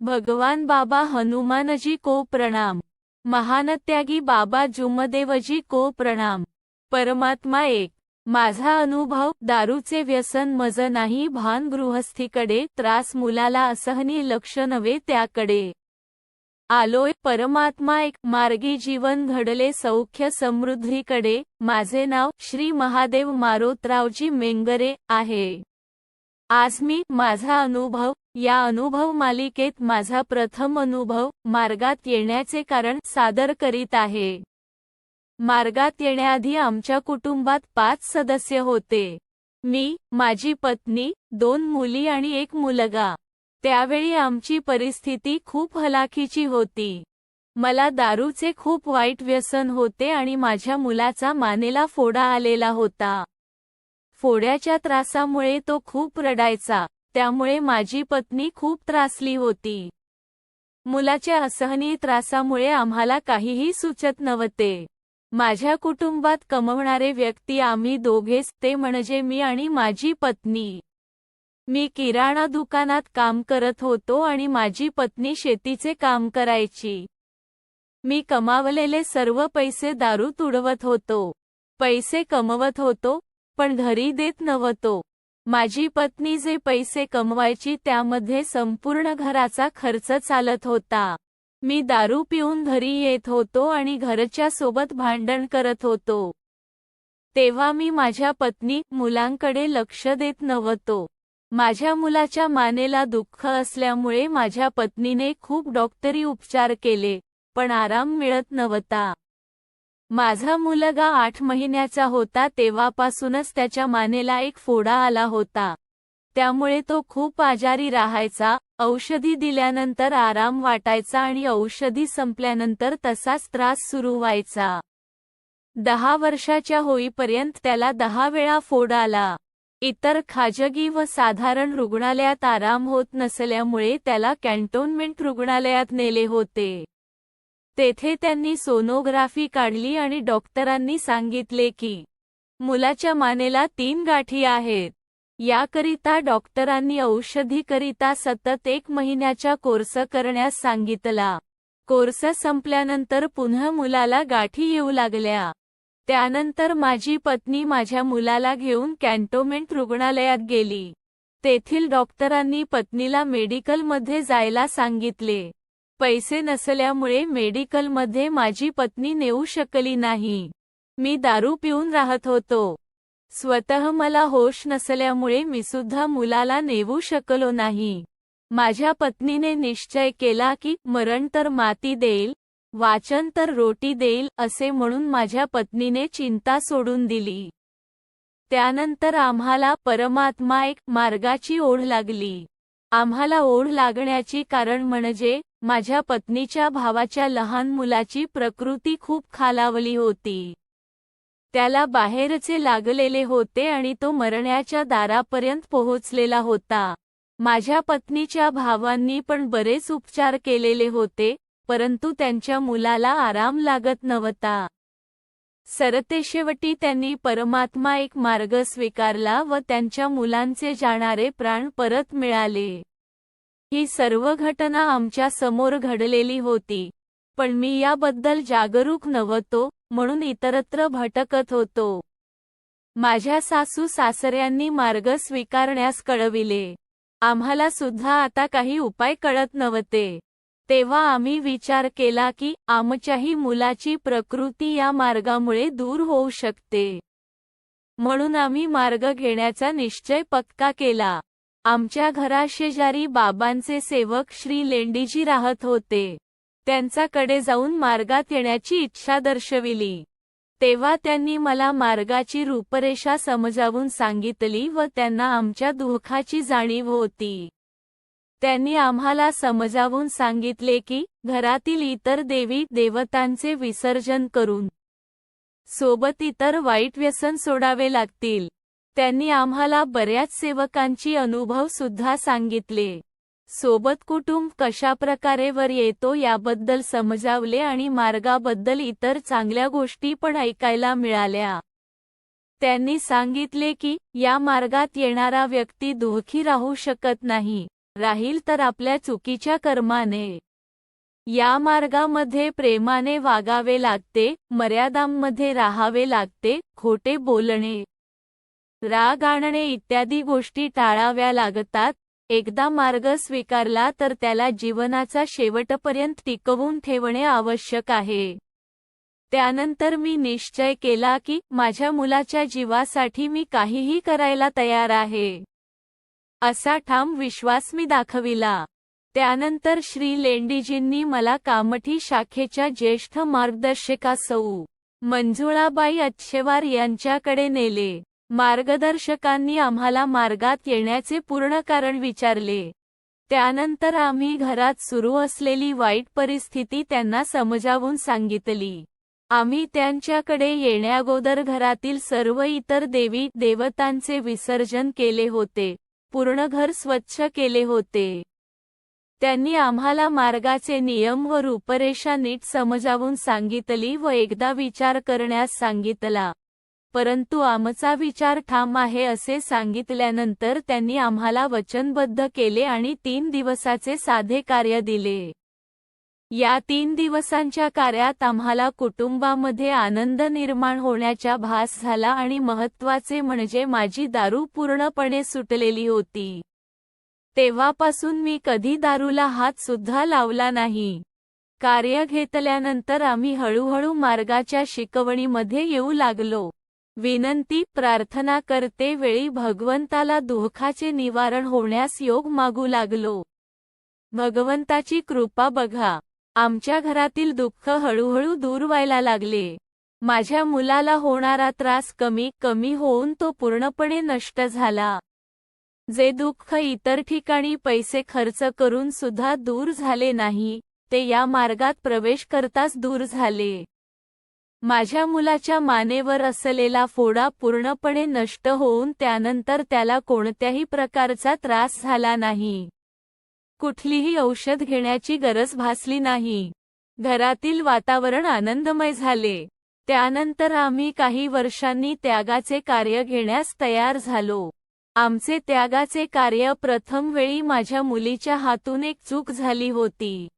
भगवान बाबा हनुमानजी को प्रणाम. महानत्यागी बाबा जुमदेवजी को प्रणाम. परमात्मा एक. माझा अनुभव दारूचे व्यसन मज नाही भान गृहस्थीकडे त्रास मुलाला असहनीय लक्ष नव्हे त्याकडे. आलोय परमात्मा एक. मार्गी जीवन घडले सौख्य समृद्धीकडे. माझे नाव श्री महादेव मारोतरावजी मेंगरे आहे. आज मी माझा अनुभव या अनुभव मालिकेत माझा प्रथम अनुभव मार्गात येण्याचे कारण सादर करीत आहे. मार्गात येण्याआधी आमच्या कुटुंबात पाच सदस्य होते. मी माझी पत्नी दोन मुली आणि एक मुलगा. त्यावेळी आमची परिस्थिती खूप हलाखीची होती. मला दारूचे खूप वाईट व्यसन होते आणि माझ्या मुलाचा मानेला फोडा आलेला होता. फोड्याच्या त्रासामुळे तो खूप रडायचा. त्यामुळे माझी पत्नी खूप त्रासली होती. मुलाच्या असहनीय त्रासामुळे आम्हाला काहीही सुचत नव्हते. माझ्या कुटुंबात कमवणारे व्यक्ती आम्ही दोघेच ते म्हणजे मी आणि माझी पत्नी. मी किराणा दुकानात काम करत होतो आणि माझी पत्नी शेतीचे काम करायची. मी कमावलेले सर्व पैसे दारू तुडवत होतो. पैसे कमवत होतो पण घरी देत नव्हतो. माझी पत्नी जे पैसे कमवायची त्यामध्ये संपूर्ण घराचा खर्च चालत होता. मी दारू पिऊन घरी येत होतो आणि घरच्या सोबत भांडण करत होतो. तेव्हा मी माझ्या पत्नी मुलांकडे लक्ष देत नव्हतो. माझ्या मुलाच्या मानेला दुःख असल्यामुळे माझ्या पत्नीने खूप डॉक्टरी उपचार केले पण आराम मिळत नव्हता. माझा मुलगा आठ महिन्याचा होता तेव्हापासूनच त्याच्या मानेला एक फोडा आला होता. त्यामुळे तो खूप आजारी राहायचा औषधी दिल्यानंतर आराम वाटायचा आणि औषधी संपल्यानंतर तसाच त्रास सुरू व्हायचा. दहा वर्षाच्या होईपर्यंत त्याला दहा वेळा फोड आला. इतर खाजगी व साधारण रुग्णालयात आराम होत नसल्यामुळे त्याला कॅन्टोन्मेंट रुग्णालयात नेले होते. तेथे त्यांनी सोनोग्राफी काढली आणि डॉक्टरांनी सांगितले की मुलाच्या मानेला तीन गाठी आहेत. याकरिता डॉक्टरांनी औषधीकरिता सतत एक महिन्याचा कोर्स करण्यास सांगितला. कोर्स संपल्यानंतर पुन्हा मुलाला गाठी येऊ लागल्या. त्यानंतर माझी पत्नी माझ्या मुलाला घेऊन कॅन्टोमेंट रुग्णालयात गेली. तेथील डॉक्टरांनी पत्नीला मेडिकलमध्ये जायला सांगितले. पैसे नसल्यामुळे मेडिकलमध्ये माझी पत्नी नेऊ शकली नाही. मी दारू पिऊन राहत होतो. स्वतः मला होश नसल्यामुळे मी सुद्धा मुलाला नेऊ शकलो नाही. माझ्या पत्नीने निश्चय केला की मरण तर माती देईल वाचन तर रोटी देईल असे म्हणून माझ्या पत्नीने चिंता सोडून दिली. त्यानंतर आम्हाला परमात्मा एक मार्गाची ओढ लागली. आम्हाला ओढ लागण्याची कारण म्हणजे माझ्या पत्नीच्या भावाच्या लहान मुलाची प्रकृती खूप खालावली होती. त्याला बाहेरचे लागलेले होते आणि तो मरण्याच्या दारापर्यंत पोहोचलेला होता. माझ्या पत्नीच्या भावांनी पण बरेच उपचार केलेले होते परंतु त्यांच्या मुलाला आराम लागत नव्हता. सरतेशेवटी त्यांनी परमात्मा एक मार्ग स्वीकारला व त्यांच्या मुलांचे जाणारे प्राण परत मिळाले. ही सर्व घटना आमच्यासमोर घडलेली होती. पण मी याबद्दल जागरूक नव्हतो म्हणून इतरत्र भटकत होतो. माझ्या सासू सासऱ्यांनी मार्ग स्वीकारण्यास कळविले. आम्हाला सुद्धा आता काही उपाय कळत नव्हते. तेव्हा आम्ही विचार केला की आमच्याही मुलाची प्रकृती या मार्गामुळे दूर होऊ शकते. म्हणून आम्ही मार्ग घेण्याचा निश्चय पक्का केला. आमच्या घराशेजारी बाबांचे सेवक श्री लेंडीजी राहत होते. त्यांच्याकडे जाऊन मार्गात येण्याची इच्छा दर्शविली. तेव्हा त्यांनी मला मार्गाची रूपरेषा समजावून सांगितली व त्यांना आमच्या दुःखाची जाणीव होती. त्यांनी आम्हाला समजावून सांगितले की घरातील इतर देवी देवतांचे विसर्जन करून सोबत इतर वाईट व्यसन सोडावे लागतील. त्यांनी आम्हाला बऱ्याच सेवकांची अनुभव सुद्धा सांगितले. सोबत कुटुंब कशाप्रकारे वर येतो याबद्दल समजावले आणि मार्गाबद्दल इतर चांगल्या गोष्टी पण ऐकायला मिळाल्या. त्यांनी सांगितले की या मार्गात येणारा व्यक्ती दुःखी राहू शकत नाही राहील तर आपल्या चुकीच्या कर्माने. या मार्गामध्ये प्रेमाने वागावे लागते मर्यादांमध्ये राहावे लागते खोटे बोलणे. राग आणणे इत्यादी गोष्टी टाळाव्या लागतात. एकदा मार्ग स्वीकारला तर त्याला जीवनाचा शेवटपर्यंत टिकवून ठेवणे आवश्यक आहे. त्यानंतर मी निश्चय केला की माझ्या मुलाच्या जीवासाठी मी काहीही करायला तयार आहे. असा ठाम विश्वास मी दाखविला. त्यानंतर श्री लेंडीजींनी मला कामठी शाखेच्या ज्येष्ठ मार्गदर्शिका सौ मंजुळाबाई अच्छेवार यांच्याकडे नेले. मार्गदर्शकांनी आम्हाला मार्गात येण्याचे पूर्ण कारण विचारले. त्यानंतर आम्ही घरात सुरू असलेली वाईट परिस्थिती त्यांना समजावून सांगितली. आम्ही त्यांच्याकडे येण्याअगोदर घरातील सर्व इतर देवी देवतांचे विसर्जन केले होते पूर्ण घर स्वच्छ केले होते. त्यांनी आम्हाला मार्गाचे नियम व रूपरेषा नीट समजावून सांगितली व एकदा विचार करण्यास सांगितला. परंतु आमचा विचार ठाम आहे असे सांगितल्यानंतर त्यांनी आम्हाला वचनबद्ध केले आणि तीन दिवसाचे साधे कार्य दिले. या तीन दिवसांच्या कार्यात आम्हाला कुटुंबामध्ये आनंद निर्माण होण्याचा भास झाला आणि महत्त्वाचे म्हणजे माझी दारू पूर्णपणे सुटलेली होती. तेव्हापासून मी कधी दारूला हात सुद्धा लावला नाही. कार्य घेतल्यानंतर आम्ही हळूहळू मार्गाच्या शिकवणीमध्ये येऊ लागलो. विनंती प्रार्थना करते वेळी भगवंताला दुःखाचे निवारण होण्यास योग मागू लागलो. भगवंताची कृपा बघा. आमच्या घरातील दुःख हळूहळू दूर व्हायला लागले. माझ्या मुलाला होणारा त्रास कमी कमी होऊन तो पूर्णपणे नष्ट झाला. जे दुःख इतर ठिकाणी पैसे खर्च करून सुद्धा दूर झाले नाही ते या मार्गात प्रवेश करताच दूर झाले. माझ्या मुलाच्या मानेवर असलेला फोडा पूर्णपणे नष्ट होऊन त्यानंतर त्याला कोणत्याही प्रकारचा त्रास झाला नाही. कुठलीही औषध घेण्याची गरज भासली नाही. घरातील वातावरण आनंदमय झाले. त्यानंतर आम्ही काही वर्षांनी त्यागाचे कार्य घेण्यास तयार झालो. आमचे त्यागाचे कार्य प्रथम वेळी माझ्या मुलीच्या हातून एक चूक झाली होती.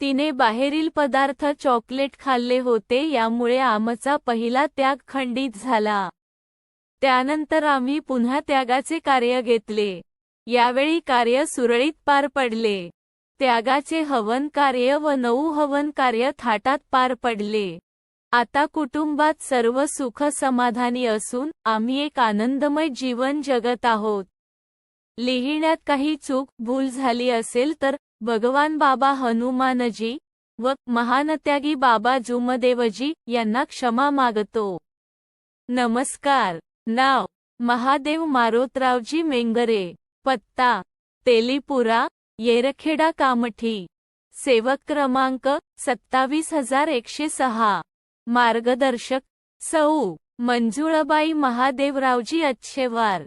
तिने बाहेरील पदार्थ चॉकलेट खाल्ले होते यामुळे आमचा पहिला त्याग खंडित झाला. त्यानंतर आम्ही पुन्हा त्यागाचे कार्य घेतले. यावेळी कार्य सुरळीत पार पडले. त्यागाचे हवन कार्य व नऊ हवन कार्य थाटात पार पडले. आता कुटुंबात सर्व सुख समाधानी असून आम्ही एक आनंदमय जीवन जगत आहोत. लिहिण्यात काही चूक भूल झाली असेल तर भगवान बाबा हनुमानजी व महानत्यागी बाबा जुमदेवजी यांना क्षमा मागतो. नमस्कार. नाव महादेव मारोतरावजी मेंगरे. पत्ता तेलीपुरा येरखेडा कामठी. सेवक क्रमांक सत्तावीस हजार एकशे सहा. मार्गदर्शक सौ मंजुळबाई महादेवरावजी अच्छेवार.